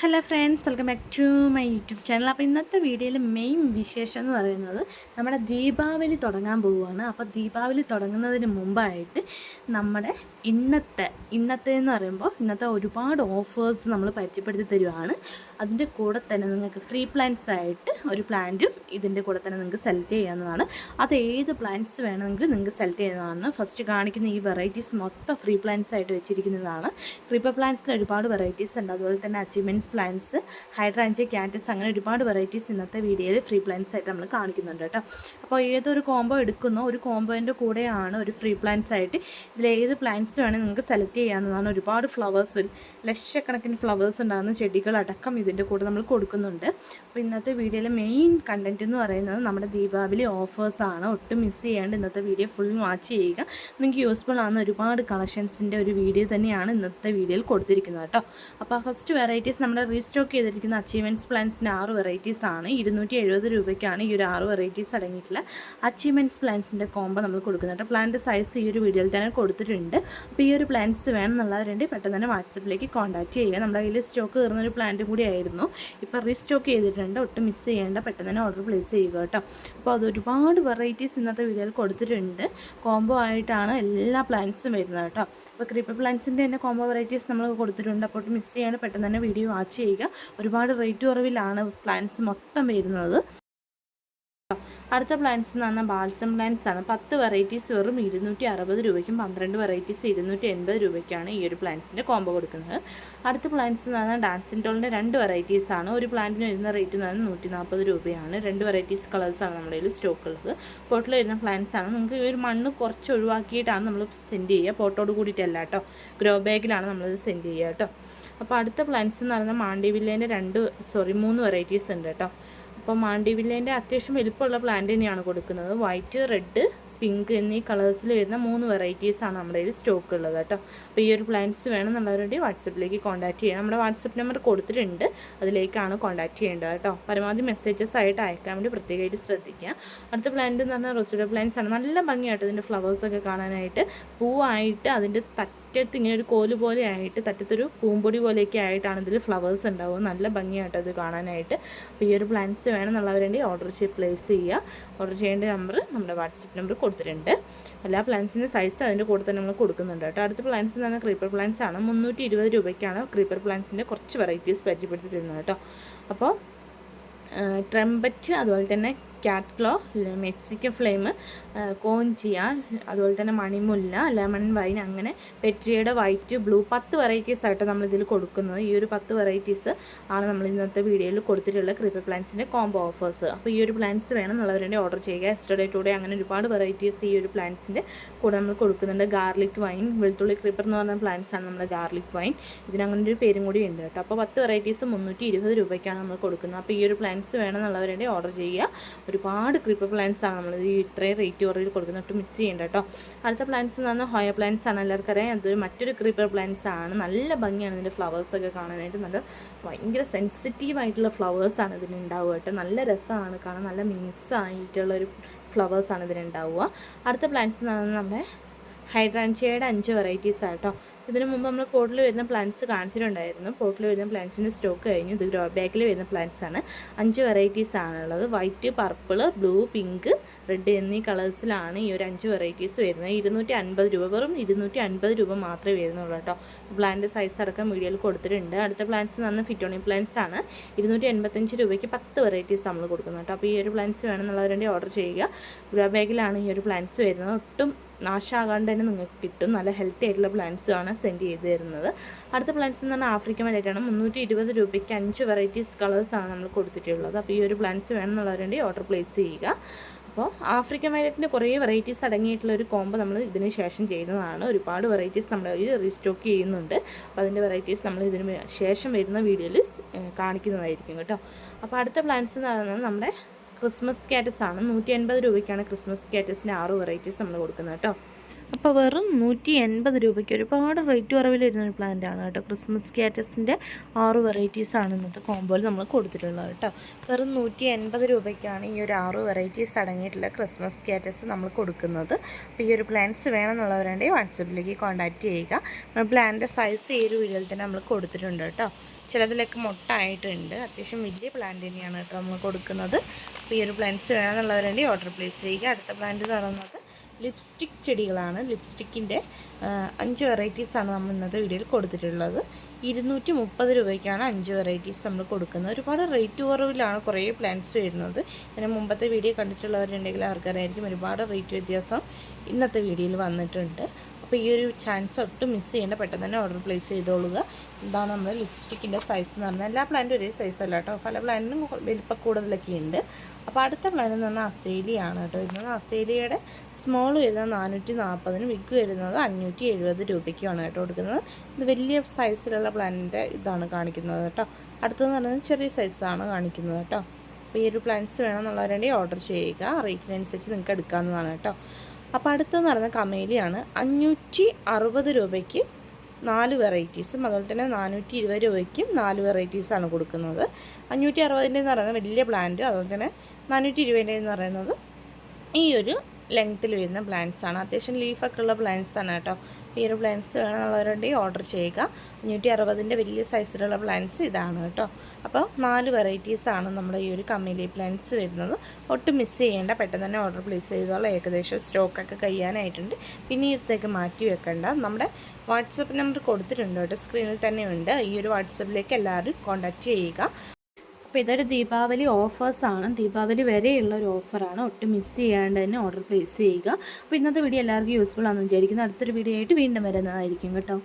Hello friends welcome back to my YouTube channel അപ്പോൾ ഇന്നത്തെ വീഡിയോയിൽ മെയിൻ വിശേഷം എന്ന് പറയുന്നത് നമ്മുടെ ദീപാവലി തുടങ്ങാൻ പോവുകയാണ്. അപ്പോൾ ദീപാവലി തുടങ്ങുന്നതിന് മുമ്പായിട്ട് നമ്മുടെ ഇന്നത്തെ ഇന്നത്തെ എന്ന് പറയുമ്പോൾ ഇന്നത്തെ ഒരുപാട് ഓഫേഴ്സ് നമ്മൾ പരിചയപ്പെടുത്തി തരുവാണ്. അതിന്റെ കൂടെ തന്നെ നിങ്ങൾക്ക് ഫ്രീ പ്ലാന്റ്സ് ആയിട്ട് ഒരു പ്ലാന്റും ഇതിന്റെ കൂടെ തന്നെ നിങ്ങൾക്ക് സെലക്ട് ചെയ്യാവുന്നതാണ്. അത് ഏത് പ്ലാന്റ്സ് വേണമെങ്കിലും നിങ്ങൾക്ക് സെലക്ട് ചെയ്യുന്നതാണ് ഫസ്റ്റ് കാണിക്കുന്ന ഈ വെറൈറ്റീസ് മൊത്തം ഫ്രീ പ്ലാന്റ്സ് ആയിട്ട് വെച്ചിരിക്കുന്നതാണ്. ക്രീപ്പർ പ്ലാന്റ്സിന് ഒരുപാട് വെറൈറ്റീസ് ഉണ്ട്. അതുപോലെ തന്നെ അച്ചീവ്മെന്റ്സ് പ്ലാന്റ്സ് ഹൈഡ്രാഞ്ചി ക്യാന്റസ് അങ്ങനെ ഒരുപാട് വെറൈറ്റീസ് ഇന്നത്തെ വീഡിയോയിൽ ഫ്രീ പ്ലാന്റ്സ് ആയിട്ട് നമ്മൾ കാണിക്കുന്നുണ്ട് കേട്ടോ. അപ്പോൾ ഏതൊരു കോംബോ എടുക്കുന്നോ ഒരു കോംബോന്റെ കൂടെയാണ് ഒരു ഫ്രീ പ്ലാന്റ്സ് ആയിട്ട് ഇതിൽ ഏത് പ്ലാന്റ്സ് വേണമെങ്കിൽ നിങ്ങൾക്ക് സെലക്ട് ചെയ്യാവുന്നതാണ്. ഒരുപാട് ഫ്ലവേഴ്സ് ലക്ഷക്കണക്കിന് ഫ്ലവേഴ്സ് ഉണ്ടാകുന്ന ചെടികളടക്കം ഇതിന്റെ കൂടെ നമ്മൾ കൊടുക്കുന്നുണ്ട്. അപ്പോൾ ഇന്നത്തെ വീഡിയോയിലെ മെയിൻ കണ്ടന്റ് എന്ന് പറയുന്നത് നമ്മുടെ ദീപാവലി ഓഫേഴ്സാണ് ഒട്ടും മിസ് ചെയ്യാണ്ട് ഇന്നത്തെ വീഡിയോ ഫുൾ വാച്ച് ചെയ്യുക. നിങ്ങൾക്ക് യൂസ്ഫുൾ ആകുന്ന ഒരുപാട് കളക്ഷൻസിന്റെ ഒരു വീഡിയോ തന്നെയാണ് ഇന്നത്തെ വീഡിയോയിൽ കൊടുത്തിരിക്കുന്നത് കേട്ടോ. അപ്പോൾ ഫസ്റ്റ് വെറൈറ്റീസ് നമ്മുടെ റീസ്റ്റോക്ക് ചെയ്തിരിക്കുന്ന അച്ചീവ്മെന്റ്സ് പ്ലാൻസിന്റെ ആറ് വെറൈറ്റീസ് ആണ്. ഇരുന്നൂറ്റി എഴുപത് രൂപയ്ക്കാണ് ഈ ഒരു ആറ് വെറൈറ്റീസ് അടങ്ങിയിട്ടുള്ള അച്ചീവ്മെന്റ്സ് പ്ലാൻസിന്റെ കോംബോ നമ്മൾ കൊടുക്കുന്നുണ്ട് പ്ലാന്റെ സൈസ് ഈ ഒരു വീഡിയോയിൽ തന്നെ കൊടുത്തിട്ടുണ്ട്. അപ്പോൾ ഈ ഒരു പ്ലാന്റ്സ് വേണമെന്നുള്ളവരുണ്ട് പെട്ടെന്ന് തന്നെ വാട്സപ്പിലേക്ക് കോൺടാക്റ്റ് ചെയ്യുക. നമ്മുടെ കയ്യിൽ സ്റ്റോക്ക് കയറുന്ന ഒരു പ്ലാന്റ് കൂടി ആയിരുന്നു. ഇപ്പോൾ റീസ്റ്റോക്ക് ചെയ്തിട്ടുണ്ട്. ഒട്ടും മിസ് ചെയ്യേണ്ട പെട്ടെന്ന് തന്നെ ഓർഡർ പ്ലേസ് ചെയ്യുക കേട്ടോ. അപ്പോൾ അത് ഒരുപാട് വെറൈറ്റീസ് ഇന്നത്തെ വീഡിയോയിൽ കൊടുത്തിട്ടുണ്ട്. കോംബോ ആയിട്ടാണ് എല്ലാ പ്ലാന്റ്സും വരുന്നത് കേട്ടോ. അപ്പോൾ ക്രീപ്പർ പ്ലാന്റ്സിന്റെ തന്നെ കോംബോ വെറൈറ്റീസ് നമ്മൾ കൊടുത്തിട്ടുണ്ട്. അപ്പോൾ മിസ് ചെയ്യാണ്ട് പെട്ടെന്ന് തന്നെ വീഡിയോ വാച്ച് ചെയ്യുക. ഒരുപാട് റേറ്റ് കുറവിലാണ് പ്ലാന്റ്സ് മൊത്തം വരുന്നത്. അടുത്ത പ്ലാന്റ്സ് എന്ന് പറഞ്ഞാൽ ബാൽസം പ്ലാന്റ്സ് ആണ്. പത്ത് വെറൈറ്റീസ് വെറും ഇരുന്നൂറ്റി അറുപത് രൂപയ്ക്കും പന്ത്രണ്ട് വെറൈറ്റീസ് ഇരുന്നൂറ്റി എൺപത് രൂപയ്ക്കാണ് ഈ ഒരു പ്ലാന്റ്സിന്റെ കോംബോ കൊടുക്കുന്നത്. അടുത്ത പ്ലാന്റ്സ് എന്ന് പറഞ്ഞാൽ ഡാൻസിൻ ടോളിന്റെ രണ്ട് വെറൈറ്റീസ് ആണ്. ഒരു പ്ലാന്റിന് വരുന്ന റേറ്റ് എന്ന് പറഞ്ഞാൽ നൂറ്റി നാൽപ്പത് രൂപയാണ്. രണ്ട് വെറൈറ്റീസ് കളേഴ്സാണ് നമ്മുടെ കയ്യിൽ സ്റ്റോക്ക് ഉള്ളത്. പോട്ടിൽ വരുന്ന പ്ലാന്റ്സ് ആണ്. നമുക്ക് ഈ ഒരു മണ്ണ് കുറച്ച് ഒഴിവാക്കിയിട്ടാണ് നമ്മൾ സെൻഡ് ചെയ്യുക. പോട്ടോട് കൂടിയിട്ടല്ല കേട്ടോ. ഗ്രോ ബാഗിലാണ് നമ്മളത് സെൻഡ് ചെയ്യുക കേട്ടോ. അപ്പോൾ അടുത്ത പ്ലാന്റ്സ് എന്ന് പറയുന്നത് മാണ്ടിവില്ലേന്റെ രണ്ട് സോറി മൂന്ന് വെറൈറ്റീസ് ഉണ്ട് കേട്ടോ. അപ്പോൾ മാണ്ടിവില്ലേന്റെ അത്യാവശ്യം വലിപ്പമുള്ള പ്ലാന്റ് തന്നെയാണ് കൊടുക്കുന്നത്. വൈറ്റ് റെഡ് പിങ്ക് എന്നീ കളേഴ്സിൽ വരുന്ന മൂന്ന് വെറൈറ്റീസാണ് നമ്മുടെ കയ്യിൽ സ്റ്റോക്ക് ഉള്ളത് കേട്ടോ. അപ്പോൾ ഈ ഒരു പ്ലാന്റ്സ് വേണമെന്നുള്ളവരുടെ വാട്സപ്പിലേക്ക് കോൺടാക്ട് ചെയ്യുക നമ്മുടെ വാട്സപ്പ് നമ്പർ കൊടുത്തിട്ടുണ്ട്. അതിലേക്കാണ് കോൺടാക്ട് ചെയ്യേണ്ടത് കേട്ടോ. പരമാവധി മെസ്സേജസ് ആയിട്ട് അയക്കാൻ വേണ്ടി പ്രത്യേകമായിട്ട് ശ്രദ്ധിക്കുക. അടുത്ത പ്ലാന്റ് എന്ന് പറഞ്ഞാൽ റൊസിഡോ പ്ലാന്റ്സ് ആണ്. നല്ല ഭംഗിയായിട്ട് ഇതിന്റെ ഫ്ലവേഴ്സൊക്കെ കാണാനായിട്ട് പൂവായിട്ട് അതിന്റെ തറ്റത്ത് ഇങ്ങനെ ഒരു കോൽ പോലെ ആയിട്ട് തറ്റത്തൊരു പൂമ്പൊടി പോലെയൊക്കെ ആയിട്ടാണ് ഇതിൽ ഫ്ലവേഴ്സ് ഉണ്ടാവും നല്ല ഭംഗിയായിട്ട് അത് കാണാനായിട്ട്. അപ്പോൾ ഈ ഒരു പ്ലാന്റ്സ് വേണമെന്നുള്ളവരുടെ ഓർഡർ ചെയ്ത് പ്ലേസ് ചെയ്യുക. ഓർഡർ ചെയ്യേണ്ട നമ്പർ നമ്മുടെ വാട്സപ്പ് നമ്പർ കൊടുത്തിട്ടുണ്ട്. എല്ലാ പ്ലാന്റ്സിന്റെ സൈസ് അതിന്റെ കൂടെ തന്നെ നമ്മൾ കൊടുക്കുന്നുണ്ട് കേട്ടോ. അടുത്ത പ്ലാന്റ്സ് എന്ന് പറഞ്ഞാൽ ക്രീപ്പർ പ്ലാന്റ്സ് ആണ്. മുന്നൂറ്റി ഇരുപത് രൂപയ്ക്കാണ് ക്രീപ്പർ പ്ലാന്റ്സിന്റെ കുറച്ച് വെറൈറ്റീസ് പരിചയപ്പെടുത്തി തരുന്നത് കേട്ടോ അപ്പോൾ ട്രംപറ്റ് അതുപോലെ തന്നെ ക്യാറ്റ് ക്ലോ മെക്സിക്കൻ ഫ്ലെയിം കോഞ്ചിയ അതുപോലെ തന്നെ മണിമുല്ല ലെമൺ വൈൻ അങ്ങനെ പെട്രിയുടെ വൈറ്റ് ബ്ലൂ പത്ത് വെറൈറ്റീസ് ആയിട്ട് നമ്മൾ ഇതിൽ കൊടുക്കുന്നത്. ഈ ഒരു പത്ത് വെറൈറ്റീസ് ആണ് നമ്മൾ ഇന്നത്തെ വീഡിയോയിൽ കൊടുത്തിട്ടുള്ള ക്രീപ്പർ പ്ലാന്റ്സിന്റെ കോംബോ ഓഫേഴ്സ് അപ്പോൾ ഈ ഒരു പ്ലാന്റ്സ് വേണം എന്നുള്ളവരുടെ ഓർഡർ ചെയ്യുക. എസ്റ്റർഡേ ടുഡേ അങ്ങനെ ഒരുപാട് വെറൈറ്റീസ് ഈ ഒരു പ്ലാന്റ്സിന്റെ കൂടെ നമ്മൾ കൊടുക്കുന്നുണ്ട്. ഗാർലിക് വൈൻ വെളുത്തുള്ളി ക്രിപ്പർ എന്ന് പറഞ്ഞ പ്ലാന്റ്സ് ആണ് നമ്മുടെ ഗാർലിക് വൈൻ ഇതിനങ്ങനെ ഒരു പേരും കൂടി ഉണ്ട് കേട്ടോ. അപ്പോൾ പത്ത് വെറൈറ്റീസ് മുന്നൂറ്റി ഇരുപത് രൂപയ്ക്കാണ് നമ്മൾ കൊടുക്കുന്നത്. അപ്പോൾ ഈ ഒരു പ്ലാന്റ്സ് വേണം എന്നുള്ളവരുടെ ഓർഡർ ചെയ്യുക. ഒരുപാട് ക്രീപ്പർ പ്ലാന്റ്സ് ആണ് നമ്മൾ ഈ ഇത്രയും റേറ്റ് കുറവിൽ കൊടുക്കുന്ന ഒട്ടും മിസ് ചെയ്യേണ്ട കേട്ടോ. അടുത്ത പ്ലാന്റ്സ് എന്ന് പറഞ്ഞാൽ ഹോയ പ്ലാന്റ്സ് ആണ്. എല്ലാവർക്കും അറിയാം. അത് മറ്റൊരു ക്രീപ്പർ പ്ലാന്റ്സ് ആണ്. നല്ല ഭംഗിയാണ് ഇതിന്റെ ഫ്ലവേഴ്സൊക്കെ കാണാനായിട്ട്. നല്ല ഭയങ്കര സെൻസിറ്റീവ് ആയിട്ടുള്ള ഫ്ലവേഴ്സാണ് ഇതിന് ഉണ്ടാവുക കേട്ടോ. നല്ല രസമാണ് കാണാൻ. നല്ല മിസ് മിസ്സായിട്ടുള്ളൊരു ഫ്ലവേഴ്സാണ് ഇതിനുണ്ടാവുക അടുത്ത പ്ലാന്റ്സ് എന്ന് പറഞ്ഞാൽ നമ്മുടെ ഹൈഡ്രാൻഷ്യയുടെ അഞ്ച് വെറൈറ്റീസ് ആട്ടോ ഇതിന് മുമ്പ് നമ്മൾ പോട്ടിൽ വരുന്ന പ്ലാന്റ്സ് കാണിച്ചിട്ടുണ്ടായിരുന്നു. പോട്ടിൽ വരുന്ന പ്ലാന്റ്സിന്റെ സ്റ്റോക്ക് കഴിഞ്ഞു. ഇത് ഗ്രോ ബാഗിൽ വരുന്ന പ്ലാന്റ്സ് ആണ്. അഞ്ച് വെറൈറ്റീസ് ആണുള്ളത്. White purple blue pink red എന്നീ കളേഴ്സിലാണ് ഈ ഒരു അഞ്ച് വെറൈറ്റീസ് വരുന്നത്. ഇരുന്നൂറ്റി അൻപത് രൂപ വെറും ഇരുന്നൂറ്റി അൻപത് രൂപ മാത്രമേ വരുന്നുള്ളൂ കേട്ടോ. പ്ലാന്റ് സൈസ് അടക്കം വീഡിയോയിൽ കൊടുത്തിട്ടുണ്ട്. അടുത്ത പ്ലാന്റ്സ് എന്ന് ഫിറ്റോണി പ്ലാന്റ്സ് ആണ്. ഇരുന്നൂറ്റി എൺപത്തഞ്ച് രൂപയ്ക്ക് പത്ത് വെറൈറ്റീസ് നമ്മൾ കൊടുക്കുന്നത് കേട്ടോ. അപ്പോൾ ഈ ഒരു പ്ലാന്റ്സ് വേണമെന്നുള്ളവരുടെ ഓർഡർ ചെയ്യുക. ഗ്രോ ബാഗിലാണ് ഈ ഒരു പ്ലാന്റ്സ് വരുന്നത്. ഒട്ടും നാശമാകാണ്ട് തന്നെ നിങ്ങൾക്ക് കിട്ടും. നല്ല ഹെൽത്തി ആയിട്ടുള്ള പ്ലാന്റ്സും ആണ് സെൻഡ് ചെയ്ത് തരുന്നത് അടുത്ത പ്ലാന്റ്സ് എന്ന് പറഞ്ഞാൽ ആഫ്രിക്കൻ വലൈറ്റാണ് മുന്നൂറ്റി ഇരുപത് രൂപയ്ക്ക് അഞ്ച് വെറൈറ്റീസ് കളേഴ്സാണ് നമ്മൾ കൊടുത്തിട്ടുള്ളത്. അപ്പോൾ ഈ ഒരു പ്ലാന്റ്സ് വേണമെന്നുള്ളവരുടെ ഓർഡർ പ്ലേസ് ചെയ്യുക. അപ്പോൾ ആഫ്രിക്കൻ വയലറ്റിന്റെ കുറേ വെറൈറ്റീസ് അടങ്ങിയിട്ടുള്ള ഒരു കോംബോ നമ്മൾ ഇതിന് ശേഷം ചെയ്യുന്നതാണ്. ഒരുപാട് വെറൈറ്റീസ് നമ്മൾ റീസ്റ്റോക്ക് ചെയ്യുന്നുണ്ട്. അപ്പോൾ അതിന്റെ വെറൈറ്റീസ് നമ്മൾ ഇതിന് ശേഷം വരുന്ന വീഡിയോയിൽ കാണിക്കുന്നതായിരിക്കും കേട്ടോ. അപ്പോൾ അടുത്ത പ്ലാന്റ്സ് എന്ന് പറയുന്നത് നമ്മുടെ ക്രിസ്മസ് കാറ്റസ് ആണ്. നൂറ്റി എൺപത് രൂപയ്ക്കാണ് ക്രിസ്മസ് കാറ്റസിന് ആറ് വെറൈറ്റീസ് നമ്മൾ കൊടുക്കുന്നത് കേട്ടോ അപ്പോൾ വെറും നൂറ്റി എൺപത് രൂപയ്ക്ക് ഒരുപാട് റേറ്റ് കുറവിൽ വരുന്ന ഒരു പ്ലാന്റ് ആണ് കേട്ടോ. ക്രിസ്മസ് കാറ്റസിന്റെ ആറ് വെറൈറ്റീസ് ആണ് ഇന്നത്തെ കോമ്പോയിൽ നമ്മൾ കൊടുത്തിട്ടുള്ളത് കേട്ടോ വെറും നൂറ്റി എൺപത് രൂപയ്ക്കാണ് ഈ ഒരു ആറ് വെറൈറ്റീസ് അടങ്ങിയിട്ടുള്ള ക്രിസ്മസ് കാറ്റസ് നമ്മൾ കൊടുക്കുന്നത്. അപ്പോൾ ഈ ഒരു പ്ലാന്റ്സ് വേണമെന്നുള്ളവരുണ്ടെങ്കിൽ വാട്സപ്പിലേക്ക് കോൺടാക്റ്റ് ചെയ്യുക. പ്ലാന്റിന്റെ സൈസ് ഈ ഒരു വീഡിയോയിൽ തന്നെ നമ്മൾ കൊടുത്തിട്ടുണ്ട് കേട്ടോ ചിലതിലൊക്കെ മുട്ടായിട്ടുണ്ട്. അത്യാവശ്യം വലിയ പ്ലാന്റ് തന്നെയാണ് കേട്ടോ നമ്മൾ കൊടുക്കുന്നത്. അപ്പോൾ ഈ ഒരു പ്ലാന്റ്സ് വേണമെന്നുള്ളവരുണ്ട് ഓർഡർ പ്ലേസ് ചെയ്യുക. അടുത്ത പ്ലാന്റ് എന്ന് പറയുന്നത് ലിപ്സ്റ്റിക് ചെടികളാണ്. ലിപ്സ്റ്റിക്കിന്റെ അഞ്ച് വെറൈറ്റീസാണ് നമ്മൾ ഇന്നത്തെ വീഡിയോയിൽ കൊടുത്തിട്ടുള്ളത്. ഇരുന്നൂറ്റി മുപ്പത് രൂപയ്ക്കാണ് അഞ്ച് വെറൈറ്റീസ് നമ്മൾ കൊടുക്കുന്നത്. ഒരുപാട് റേറ്റ് കുറവിലാണ് കുറേ പ്ലാന്റ്സ് വരുന്നത്. ഇതിന് മുമ്പത്തെ വീഡിയോ കണ്ടിട്ടുള്ളവരുണ്ടെങ്കിൽ ആർക്കറിയായിരിക്കും ഒരുപാട് റേറ്റ് വ്യത്യാസം ഇന്നത്തെ വീഡിയോയിൽ വന്നിട്ടുണ്ട്. അപ്പോൾ ഈ ഒരു ചാൻസ് ഒട്ടും മിസ് ചെയ്യേണ്ട. പെട്ടെന്ന് തന്നെ ഓർഡർ പ്ലേസ് ചെയ്തോളുക. ഇതാണ് നമ്മുടെ ലിപ്സ്റ്റിക്കിന്റെ സൈസ് എന്ന് പറഞ്ഞാൽ എല്ലാ പ്ലാന്റും ഒരേ സൈസ് അല്ല കേട്ടോ. പല പ്ലാന്റിനും വലിപ്പം കൂടുതലൊക്കെ ഉണ്ട്. അപ്പോൾ അടുത്ത പ്ലാൻ എന്ന് പറഞ്ഞാൽ അസേലിയാണ് കേട്ടോ. ഇന്ന് അസേലിയുടെ സ്മോൾ വരുന്നത് നാനൂറ്റി നാൽപ്പതിനും വിഗ് വരുന്നത് അഞ്ഞൂറ്റി എഴുപത് രൂപയ്ക്കുമാണ് കേട്ടോ കൊടുക്കുന്നത്. ഇത് വലിയ സൈസിലുള്ള പ്ലാന്റിന്റെ ഇതാണ് കാണിക്കുന്നത് കേട്ടോ. അടുത്തതെന്ന് പറയുന്നത് ചെറിയ സൈസാണ് കാണിക്കുന്നത് കേട്ടോ. അപ്പോൾ ഈ ഒരു പ്ലാന്റ്സ് വേണമെന്നുള്ളവരുണ്ടെങ്കിൽ ഓർഡർ ചെയ്യുക. റേറ്റിനനുസരിച്ച് നിങ്ങൾക്ക് എടുക്കാവുന്നതാണ് കേട്ടോ. അപ്പോൾ അടുത്തെന്ന് പറയുന്നത് കമേലിയാണ്. അഞ്ഞൂറ്റി അറുപത് രൂപയ്ക്ക് നാല് വെറൈറ്റീസും അതുപോലെ തന്നെ നാനൂറ്റി ഇരുപത് രൂപയ്ക്കും നാല് വെറൈറ്റീസാണ് കൊടുക്കുന്നത്. അഞ്ഞൂറ്റി അറുപതിന്റെ എന്ന് പറയുന്നത് വലിയ പ്ലാന്റ് അതുപോലെ തന്നെ നാനൂറ്റി ഇരുപതിന്റെ എന്ന് പറയുന്നത് ഈ ഒരു ലെങ്ത്തിൽ വരുന്ന പ്ലാന്റ്സാണ് അത്യാവശ്യം ലീഫൊക്കെ ഉള്ള പ്ലാന്റ്സ് ആണ് കേട്ടോ. ഈ ഒരു പ്ലാന്റ്സ് വേണമെന്നുള്ളവരുണ്ടെങ്കിൽ ഓർഡർ ചെയ്യുക. അഞ്ഞൂറ്റി അറുപതിന്റെ വലിയ സൈസിലുള്ള പ്ലാന്റ്സ് ഇതാണ് കേട്ടോ. അപ്പോൾ നാല് വെറൈറ്റീസാണ് നമ്മുടെ ഈ ഒരു കമ്മിലി പ്ലാന്റ്സ് വരുന്നത്. ഒട്ടും മിസ് ചെയ്യേണ്ട പെട്ടെന്ന് തന്നെ ഓർഡർ പ്ലേസ് ചെയ്തോളാം. ഏകദേശം സ്റ്റോക്കൊക്കെ കഴിയാനായിട്ടുണ്ട്. പിന്നെ ഇടത്തേക്ക് മാറ്റി വെക്കേണ്ട. നമ്മുടെ വാട്സപ്പ് നമ്പർ കൊടുത്തിട്ടുണ്ട് കേട്ടോ. സ്ക്രീനിൽ തന്നെ ഉണ്ട് ഈ ഒരു വാട്സപ്പിലേക്ക് എല്ലാവരും കോൺടാക്റ്റ് ചെയ്യുക. അപ്പോൾ ഇതൊരു ദീപാവലി ഓഫേഴ്സാണ്. ദീപാവലി വരെയുള്ള ഒരു ഓഫറാണ്. ഒട്ടും മിസ് ചെയ്യാണ്ട് തന്നെ ഓർഡർ പ്ലേസ് ചെയ്യുക. അപ്പോൾ ഇന്നത്തെ വീഡിയോ എല്ലാവർക്കും യൂസ്ഫുൾ ആണെന്ന് വിചാരിക്കുന്നു. അടുത്തൊരു വീഡിയോ ആയിട്ട് വീണ്ടും വരുന്നതായിരിക്കും കേട്ടോ.